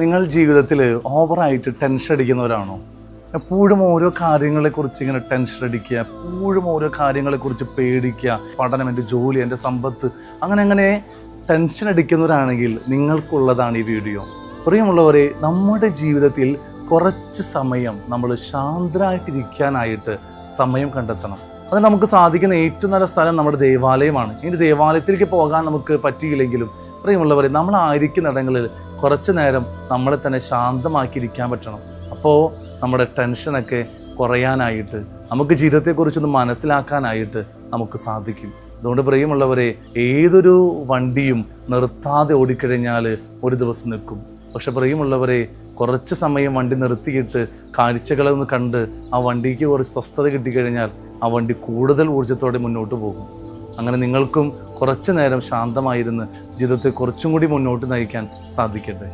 നിങ്ങൾ ജീവിതത്തിൽ ഓവറായിട്ട് ടെൻഷൻ അടിക്കുന്നവരാണോ? എപ്പോഴും ഓരോ കാര്യങ്ങളെക്കുറിച്ച് ഇങ്ങനെ ടെൻഷൻ അടിക്കുക എപ്പോഴും ഓരോ കാര്യങ്ങളെക്കുറിച്ച് പേടിക്കുക പഠനം എന്റെ ജോലി എന്റെ സമ്പത്ത് അങ്ങനെ അങ്ങനെ ടെൻഷൻ അടിക്കുന്നവരാണെങ്കിൽ നിങ്ങൾക്കുള്ളതാണ് ഈ വീഡിയോ പ്രിയമുള്ളവരെ നമ്മുടെ ജീവിതത്തിൽ കുറച്ച് സമയം നമ്മൾ ശാന്തരായിട്ടിരിക്കാനായിട്ട് സമയം കണ്ടെത്തണം. അത് നമുക്ക് സാധിക്കുന്ന ഏറ്റവും നല്ല സ്ഥലം നമ്മുടെ ദേവാലയമാണ്. ഇനി ദേവാലയത്തിലേക്ക് പോകാൻ നമുക്ക് പറ്റിയില്ലെങ്കിലും പ്രിയമുള്ളവരെ നമ്മളായിരിക്കുന്ന ഇടങ്ങളിൽ കുറച്ച് നേരം നമ്മളെ തന്നെ ശാന്തമാക്കിയിരിക്കാൻ പറ്റണം. അപ്പോൾ നമ്മുടെ ടെൻഷനൊക്കെ കുറയാനായിട്ട് നമുക്ക് ജീവിതത്തെക്കുറിച്ചൊന്ന് മനസ്സിലാക്കാനായിട്ട് നമുക്ക് സാധിക്കും. അതുകൊണ്ട് പ്രിയമുള്ളവരെ ഏതൊരു വണ്ടിയും നിർത്താതെ ഓടിക്കഴിഞ്ഞാൽ ഒരു ദിവസം നിൽക്കും. പക്ഷെ പ്രിയമുള്ളവരെ കുറച്ച് സമയം വണ്ടി നിർത്തിയിട്ട് കാഴ്ചകളെ ഒന്ന് കണ്ട് ആ വണ്ടിക്ക് കുറച്ച് സ്വസ്ഥത കിട്ടിക്കഴിഞ്ഞാൽ ആ വണ്ടി കൂടുതൽ ഊർജത്തോടെ മുന്നോട്ട് പോകും. അങ്ങനെ നിങ്ങൾക്കും കുറച്ചു നേരം ശാന്തമായിരുന്ന് ജീവിതത്തെ കുറച്ചും കൂടി മുന്നോട്ട് നയിക്കാൻ സാധിക്കട്ടെ.